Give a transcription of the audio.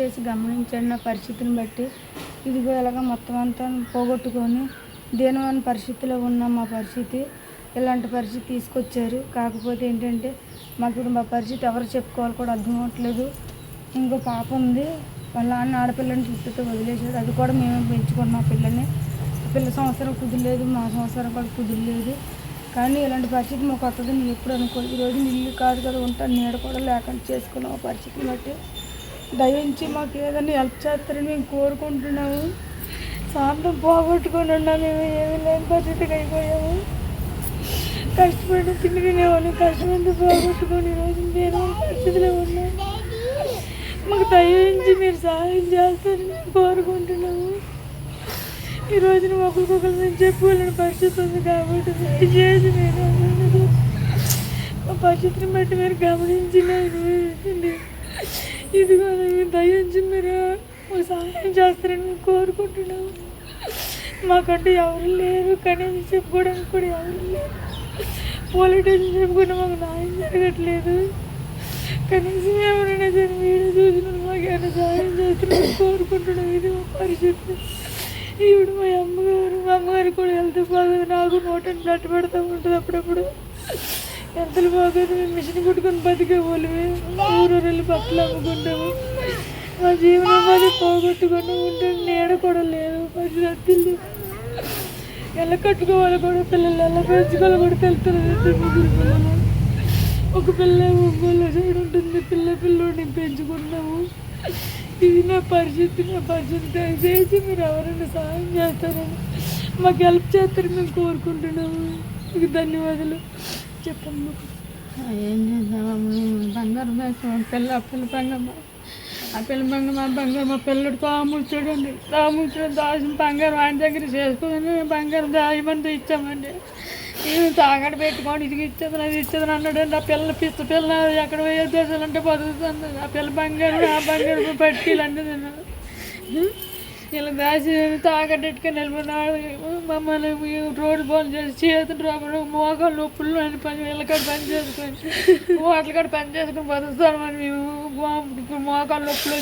చేసి గమనించండి నా పరిస్థితిని బట్టి ఇదిగో ఇలాగ మొత్తం అంతా పోగొట్టుకొని దీనమైన పరిస్థితిలో ఉన్న మా పరిస్థితి ఇలాంటి పరిస్థితి తీసుకొచ్చారు. కాకపోతే ఏంటంటే మాకు ఇప్పుడు మా పరిస్థితి ఎవరు చెప్పుకోవాలి కూడా అర్థం అవ్వట్లేదు. ఇంకో పాప ఉంది వాళ్ళ అన్న ఆడపిల్లని చుట్టూతో వదిలేసారు అది కూడా మేము పెంచుకున్నాం పిల్లని. పిల్ల సంవత్సరం కుదిరలేదు మా సంవత్సరం కూడా కుదిరలేదు. కానీ ఇలాంటి పరిస్థితి మాకు వస్తుందని నేను ఎప్పుడు అనుకో ఈరోజు నీళ్ళు కాదు కదా ఉంటాను నీడ కూడా లేకుండా చేసుకున్నాం ఆ పరిస్థితిని బట్టి. దయించి మాకు ఏదైనా హెల్ప్ చేస్తారని మేము కోరుకుంటున్నాము. సార్లు పోగొట్టుకొని ఉన్నాం మేము ఏమీ లేని పరిస్థితికి అయిపోయాము. కష్టపడి తిండి తినేవాళ్ళు కష్టపడి పోగొట్టుకొని ఈరోజు నేను పరిస్థితిలో ఉన్నాం. మాకు దయించి మీరు సహాయం చేస్తారని మేము కోరుకుంటున్నాము. ఈ రోజున ఒకరికొకరు మేము చెప్పుకోలేని పరిస్థితి ఉంది కాబట్టి దయచేసి మీరు మా పరిస్థితిని బట్టి మీరు గమనించి నాకు ఇదిగో దయ్యం దయించి మీరు సహాయం చేస్తారని కోరుకుంటున్నాం. కోరుకుంటున్నాము మాకంటూ ఎవరు లేరు కనీసం చెప్పుకోవడానికి కూడా ఎవరు లేరు. పోలీస్ స్టేషన్ చెప్పుకున్న మాకు న్యాయం జరగట్లేదు. కనీసం ఎవరైనా సరే వీడియో చూసిన మాకు ఏమైనా సహాయం చేస్తారని కోరుకుంటున్నాం. ఇది మా పరిస్థితి. ఇప్పుడు మా అమ్మగారు మా అమ్మగారు కూడా హెల్త్ బాగోదు. నాకు నోటని నట్టు పెడతా ఉంటుంది అప్పుడప్పుడు. ఎంత బాగోదు మేము మిషన్ కుట్టుకొని బతికేవాళ్ళమే ఊరు వెళ్ళి బట్టలు అమ్ముకుంటాము. మా జీవనోపాధి పోగొట్టుకొని ఉంటే నీడ కూడా లేదు. పది అత్తిల్లు ఎలా కట్టుకోవాలి కూడా పిల్లలు ఎలా పెంచుకోవాలి కూడా తెలుస్తుంది ముగ్గురు పిల్లలు. ఒక పిల్ల ఒంగోలు సైడ్ ఉంటుంది. పిల్ల పిల్లని పెంచుకున్నాము ఇది నా పరిస్థితి. నా పరిస్థితి దయచేసి మీరు ఎవరైనా సహాయం చేస్తారని మాకు హెల్ప్ చేస్తారని మేము కోరుకుంటున్నాము. మీకు ధన్యవాదాలు. చెప్పమ్మా ఏం చేద్దామమ్మా బంగారు పిల్ల పిల్ల బంగారం ఆ పిల్ల బంగారం బంగారు బంగారం మా పిల్లడు తాములు చూడండి తాములు చూడండి దాచిన బంగారం ఆయన దగ్గర చేసుకుని బంగారం దాయమంది ఇచ్చామండి నేను తాగడ పెట్టుకొని ఇది ఇచ్చేది అది ఇచ్చేది అన్నాడు ఆ పిల్ల పిచ్చ పిల్ల ఎక్కడ పోయే దేశాలంటే బతుకుతుంది ఆ పిల్ల బంగారం ఆ బంగారం పట్టీలంటే నేను ఇలా దాచి తాగట్టుకొని వెళ్ళిపోయినాడు మమ్మల్ని రోడ్డు బాల్ చేసి చేతులు రాబడి మోకాలు నొప్పులు అని పని వీళ్ళకాడ పని చేసుకొని వాటికాడ పని చేసుకొని బతుకుతామని మేము. మోకాలు నొప్పులు